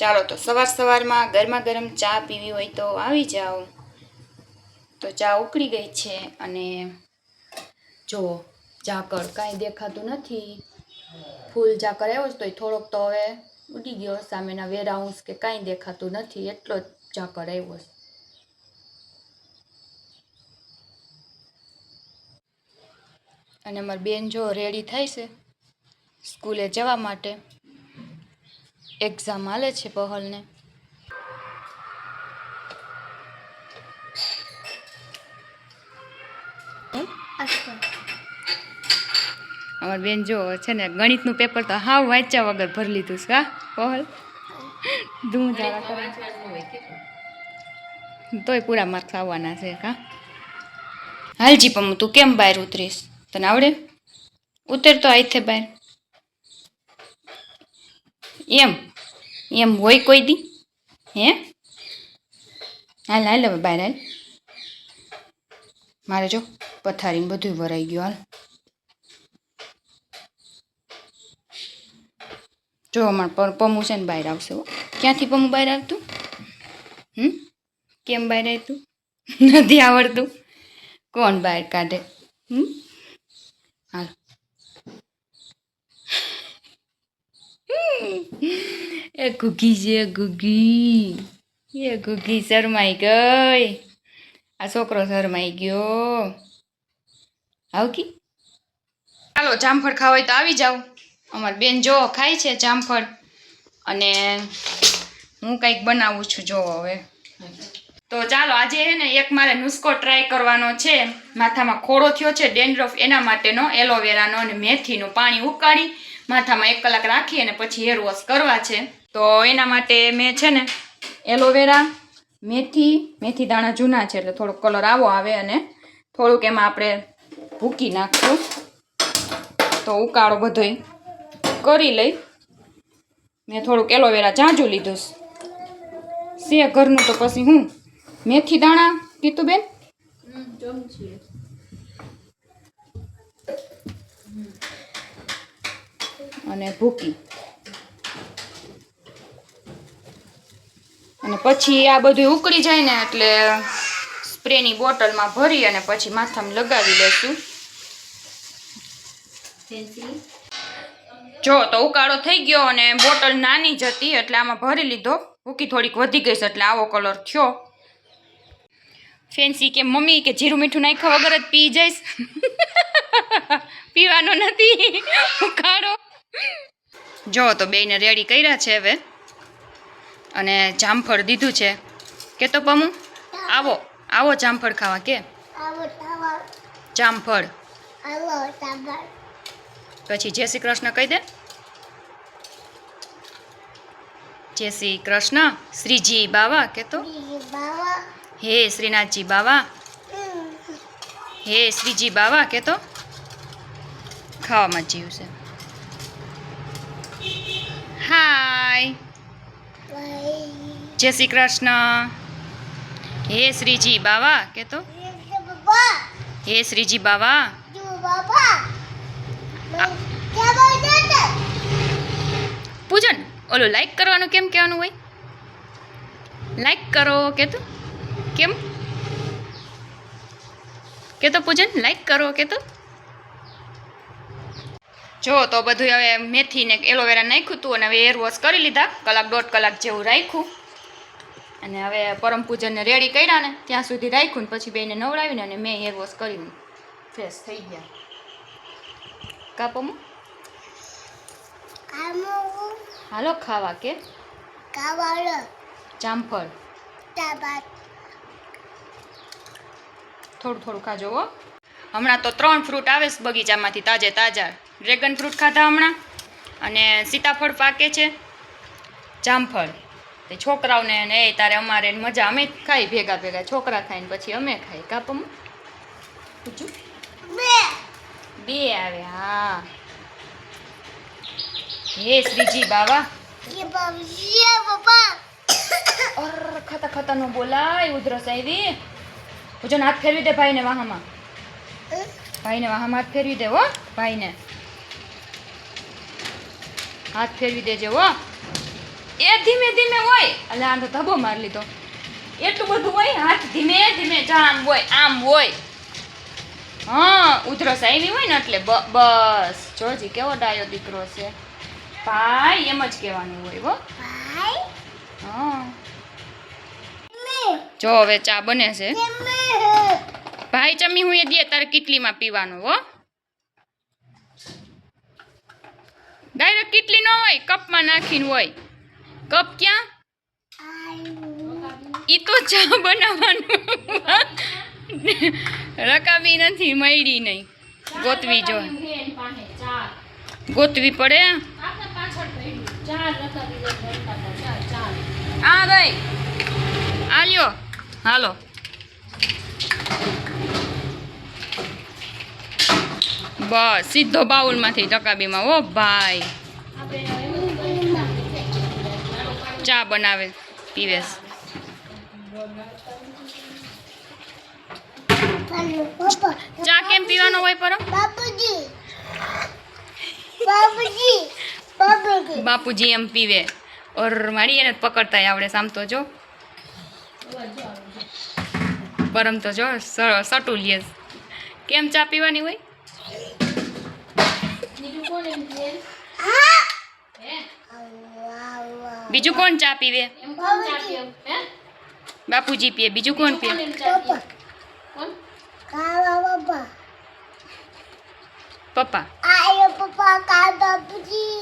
ચાલો તો સવાર સવારમાં ગરમા ગરમ ચા પીવી હોય તો આવી જાઓ. તો ચા ઉકળી ગઈ છે અને જો ઝાકળ કાંઈ દેખાતું નથી. ફૂલ ઝાકળ આવ્યો છે તોય થોડોક તો હવે ઉડી ગયો સામેના વેરાઉન્સ કે કાંઈ દેખાતું નથી, એટલો જ ઝાકળ આવ્યો અને અમારી બેન જો રેડી થાય છે સ્કૂલે જવા માટે. એક્ઝામ હાલે છે પહલને. અમાર બેન જો છે ને ગણિતનું પેપર તો હાવ વાંચ્યા વગર ભરી લીધું છે હા પહલ? ધૂમ તોય પૂરા માર્ક્સ આવવાના છે કા હાલજી પમ્મુ તું કેમ બહાર ઉતરીશ? તને આવડે? ઉતર તો આઈથે બહાર. એમ. એમ હોય કોઈ દી? હે? હાલ હાલ હવે બહાર હાલ. મારે જો પથારી બધું ભરાઈ ગયું હાલ. જો અમારે પમુ છે ને બહાર આવશે ક્યાંથી પમુ બહાર આવતું? હમ? કેમ બહાર આવતું? નથી આવડતું. કોણ બહાર કાઢે? હમ? હાલ. એ ગુગી છે ગુગી એ ગુગી શરમાઈ ગઈ. આ છોકરો શરમાઈ ગયો. આવકી? ચાલો, જામફળ ખાવા તો આવી જાઓ. અમારી બેન જો, ખાય છે જામફળ. અને હું કંઈક બનાવું છું, જો હવે. તો ચાલો, આજે હે ને એક મારે નુસ્ખો ટ્રાય કરવાનો છે. માથામાં ખોડો થયો છે, ડેન્ડ્રફ એના માટેનો, એલોવેરાનો અને મેથીનું પાણી ઉકાળી માથામાં એક કલાક રાખી અને પછી હેર વોશ કરવા છે. તો એના માટે મેં છે ને એલોવેરા મેથી મેથી દાણા જૂના છે એટલે થોડોક કલર આવો આવે અને થોડુંક એમાં આપણે ભૂકી નાખશું. તો ઉકાળો બધોય કરી લઈ. મેં થોડુંક એલોવેરા જાજુ લીધું છે. સે ઘરનું તો પછી હું? મેથી દાણા કીધું બેન? અને ભૂકી. અને પછી આ બધું ઉકળી જાય ને એટલે સ્પ્રેની બોટલમાં ભરી અને પછી માથામાં લગાવી લઈશું જો, તો ઉકાળો થઈ ગયો અને બોટલ નાની જ હતી, એટલે આમાં ભરી લીધો. ભૂકી થોડીક વધી ગઈ છે, એટલે આવો કલર થયો. ફેન્સી કે મમ્મી કે જીરું મીઠું નાખ્યા વગર જ પી જઈશ. પીવાનો નથી. ઉકાળો. જો, તો બેને રેડી કર્યા છે હવે. અને જામફળ દીધું છે. કે તો પમુ આવો આવો જામફળ ખાવા કે? જામફળ. પછી જય શ્રી કૃષ્ણ કહી દે. જય શ્રી કૃષ્ણ. શ્રીજી બાવા કે તો? હે શ્રીનાથજી બાવા. હે શ્રીજી બાવા કે તો? ખાવામાં જીવશે હાય જય શ્રી કૃષ્ણ હે શ્રીજી બાવા કે તો હે શ્રીજી બાવા પૂજન ઓલું લાઈક કરવાનું કેમ કહેવાનું હોય લાઈક કરો કે તો કેમ કે તો પૂજન લાઈક કરો કે તો જો તો બધું હવે મેથી ને એલોવેરા નાખ્યું હતું અને હવે હેર વોશ કરી લીધા. કલાક દોઢ કલાક જેવું રાખ્યું. અને હવે પરમ પૂજનને રેડી કર્યા ને ત્યાં સુધી રાખ્યું ને પછી બેને નવડાવીને અને મેં હેર વોશ કરીને ફ્રેશ થઈ ગયા. કાપોમાં હાલો ખાવા કે? જામફળ. થોડું થોડું ખાજો હો. હમણાં તો ત્રણ ફ્રૂટ આવે છે બગીચામાંથી તાજે તાજા. ડ્રેગન ફ્રૂટ ખાધા હમણાં. અને સીતાફળ પાકે છે. જામફળ. તે છોકરાઓને ને એ તારે અમારે મજા. અમે ખાઈ ભેગા ભેગા. છોકરા ખાઈને પછી અમે ખાઈ. કાપમ પૂછું? બે. આવે હા. હે શ્રીજી બાવા. ખાતા ખાતા નો બોલાય ઉધરસ આવી. પૂજન હાથ ફેરવી દે ભાઈને વાહામાં. ભાઈને વાહામાં હાથ ફેરવી દે હો ભાઈને. હાથ ફેરવી દેજે હો. એ ધીમે ધીમે હોય. એટલે આ તો ધબો મારી લીધો. એટલું બધું હોય હાથ ધીમે ધીમે જામ આમ હોય આમ હોય. હા ઉધરસ આવી હોય ને એટલે બસ. જોજી કેવો ડાયો દીકરો છે. ભાઈ એમ જ કહેવાનું હોય હો. હા. જો હવે ચા બને છે. ભાઈ ચમી હું એ દે તારે કેટલીમાં પીવાનું હો. ડાયરેક્ટ કેટલી ન હોય? કપમાં નાખીને હોય. કપ ક્યાં? ઈ તો ચા બનાવવાનું. રકાબી નથી મળી નહીં. ગોતવી જો. ગોતવી પડે? આ ગઈ આ લ્યો હાલો. બસ સીધો બાઉલમાંથી રકાબીમાં ઓ ભાઈ. ચા બનાવે પીવેશ ચા કેમ પીવાનો હોય પર? બાપુજી એમ પીવે. ઓર મારી એને પકડતા આવડે સામ તો જો. પરમ તો જો સટુ સટું કેમ ચા પીવાની હોય? બીજું કોણ ચા પીવે? બાપુજી પીએ બીજું કોણ પીએ પપ્પા. કાવા પપ્પા. પપ્પા. આયો પપ્પા કા બાપુજી.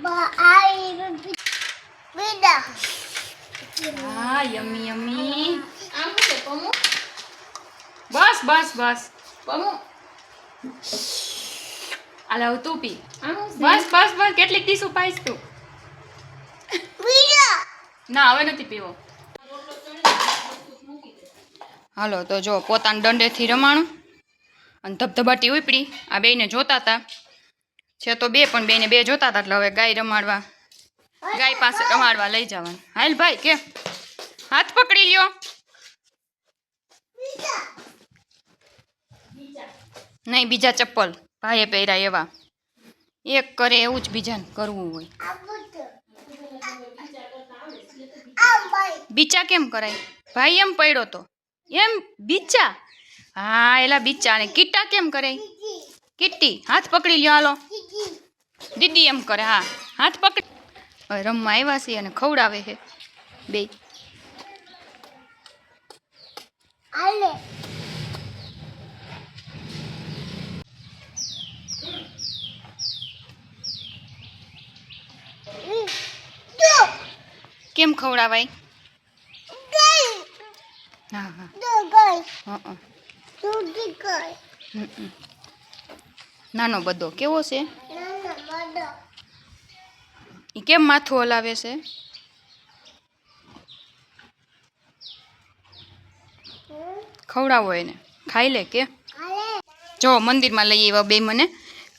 બા આઈ બેડા હા યમી યમી. બસ બસ બસ. આલે હવે તું પી. બસ બસ બસ કેટલીક ડીશું પાઈશ તું. ના હવે નથી પીવો. હાલો તો જો પોતાના દંડેથી રમાણું. અને ધબધબાટી ઉપડી. આ બેને જોતા હતા છે તો બે પણ બેને બે જોતા હતા એટલે હવે ગાય રમાડવા. ગાય પાસે રમાડવા લઈ જવાનું. હાલ ભાઈ કે? હાથ પકડી લ્યો. નહીં બીજા ચપ્પલ. ભાઈએ પહેર્યા એવા. એક કરે એવું જ બીજાને કરવું હોય. બીચા કેમ કરાય? ભાઈ એમ પડ્યો તો. એમ બીચા? હા, એલા બીચા ને કીટા કેમ કરાય કીટી, હાથ પકડી લ્યો, હાલો. દીદી એમ કરે, હા. હાથ પકડી. રમવા આવ્યા છે અને ખવડાવે છે. બે. આલે તો કેમ ખવડાવાય? હા હા. નાનો બધો કેવો છે? એ કેમ માથું હલાવે છે? ખવડાવો એને. ખાઈ લે કે? જો મંદિરમાં લઈ આવ્યા બે મને.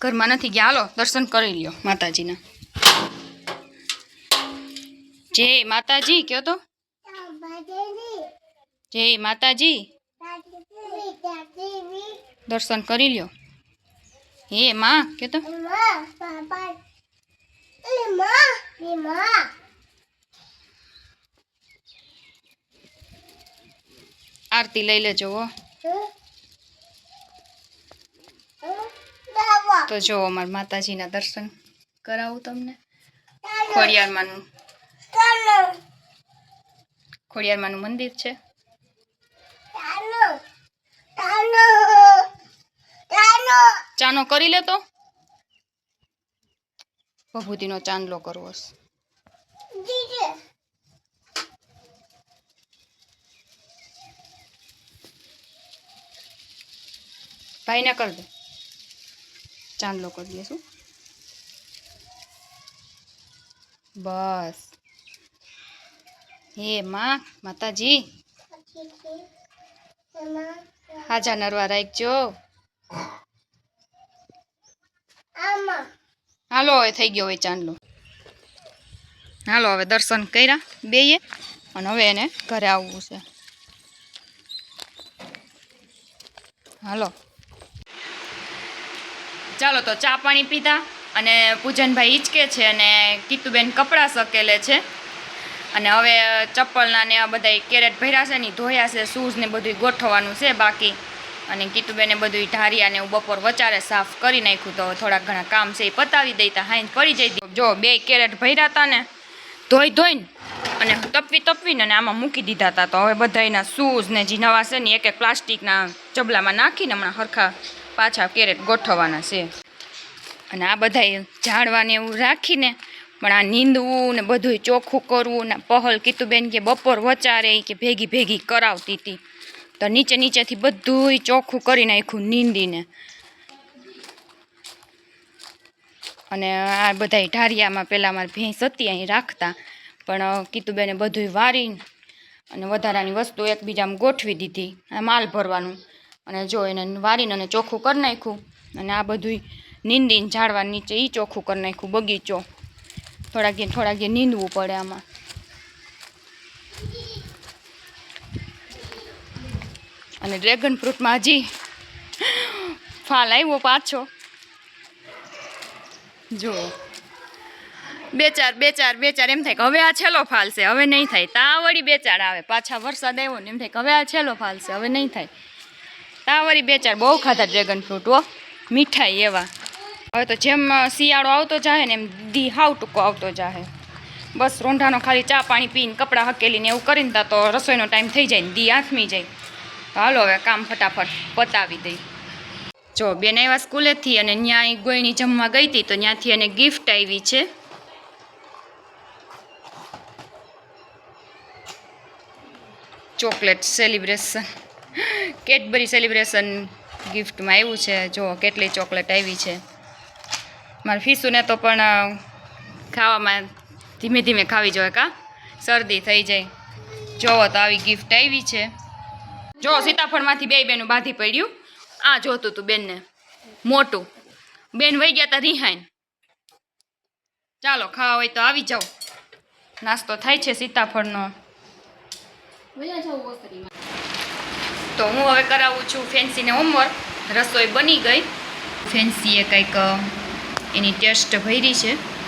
ઘરમાં નથી ગયા. હાલો દર્શન કરી લ્યો માતાજીના. જય માતાજી, કયો તો? જય માતાજી. દર્શન કરી લ્યો. હે માં કે તો? આરતી લઈ લેજો તો જો અમારા માતાજીના દર્શન કરાવું તમને. ખોડિયારમાંનું ખોડિયારમાંનું મંદિર છે. ચાનો કરી લે તો ભભૂતિનો ચાંદલો કરવો ભાઈ ને કરી દે. ચાંદલો કરી દે શું? બસ. હે માં, માતાજી. હાજા નરવા રાખજો. હાલો, હવે થઈ ગયો હોય ચાંદલો. હાલો, હવે દર્શન કર્યા બેયે, અને હવે એને ઘરે આવવું છે. હાલો. ચાલો, તો ચા પાણી પીધા, અને પૂજનભાઈ હિંચકે છે અને કીતુબેન કપડાં સકેલે છે. અને હવે ચપ્પલના ને આ બધા કેરેટ ભર્યા છે ને ધોયા છે, શૂઝ ને બધું ગોઠવવાનું છે બાકી. અને કીતુબેને બધું ઢારિયા ને બપોર વચારે સાફ કરી નાખ્યું તો થોડાક ઘણા કામ છે એ પતાવી દઈતા હાઈન પડી જઈ જો બે કેરેટ ભર્યા હતા ને, ધોઈ ધોઈને અને તપવી તપવીને અને આમાં મૂકી દીધા હતા તો હવે બધાના શૂઝ ને જે નવા છે ને એક એક પ્લાસ્ટિકના ચબલામાં નાખીને હમણાં હરખા પાછા કેરેટ ગોઠવવાના છે. અને આ બધા ઝાડવાને એવું રાખીને પણ આ નીંદવું ને બધું ચોખ્ખું કરવું ને પહલ કીતુબેન કે બપોર વચારે કે ભેગી ભેગી કરાવતી હતી તો નીચે નીચેથી બધું ચોખ્ખું કરી નાખ્યું નીંદીને. અને આ બધા ઢારિયામાં પહેલાં મારી ભેંસ હતી અહીં રાખતા, પણ કીતુબેને બધું વારી અને વધારાની વસ્તુ એકબીજામાં ગોઠવી દીધી, આ માલ ભરવાનું. અને જો એને વારીને અને ચોખ્ખું કરી નાખ્યું, અને આ બધું નીંદીને ઝાડવા નીચે એ ચોખ્ખું કરી નાખ્યું બગીચો. થોડાક દિન થોડાક દિન નીંદવું પડે આમાં. અને ડ્રેગન ફ્રૂટમાં હજી ફાલ આવ્યો પાછો. જો. બે ચાર બે ચાર બે ચાર એમ થાય કે હવે આ છેલ્લો ફાલ છે, હવે નહીં થાય. તા વળી બે ચાર આવે. પાછા વરસાદ આવ્યો ને એમ થાય કે હવે આ છેલ્લો ફાલ છે, હવે નહીં થાય. તા વળી બે ચાર બહુ ખાધા ડ્રેગન ફ્રૂટ હો. મીઠાઈ એવા. હવે તો જેમ શિયાળો આવતો જાય ને એમ દી હાવ ટૂંકો આવતો જાય બસ રોંઢાનો ખાલી ચા, પાણી પીને, કપડાં હકેલીને એવું કરીને તા તો રસોઈનો ટાઈમ થઈ જાય ને દી આથમી જાય. હાલો હવે કામ ફટાફટ પતાવી દઈ. જો, બેન આવ્યા સ્કૂલેથી અને ત્યાં ગોયણી જમવા ગઈ હતી તો ત્યાંથી એને ગિફ્ટ આવી છે. Chocolate celebration. કેડબરી સેલિબ્રેશન ગિફ્ટમાં આવ્યું છે. જો, કેટલી ચોકલેટ આવી છે. મારા ફીસુને તો પણ ખાવામાં ધીમે ધીમે ખાવી જોઈએ કા? શરદી થઈ જાય. જોવો તો આવી ગિફ્ટ આવી છે. જો સીતાફળમાંથી બે બેનું બાંધી પડ્યું. આ જોતું તું બેનને. મોટું. બેન વહી ગયા તા રિહાઈન. ચાલો ખાવા હોય તો આવી જાઓ. નાસ્તો થાય છે સીતાફળનો. તો હું હવે કરાવું છું ફેન્સીને હોમવર્ક. રસોઈ બની ગઈ. ફેન્સીએ કંઈક એની ટેસ્ટ ભરી છે.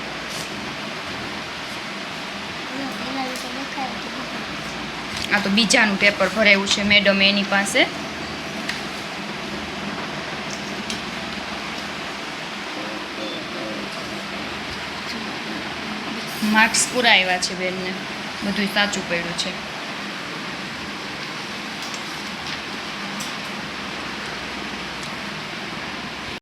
આ તો બીજાનું પેપર ભરાયું છે મેડમ એની પાસે. માર્ક્સ પૂરા આવ્યા છે બેનને. બધું સાચું પડ્યું છે.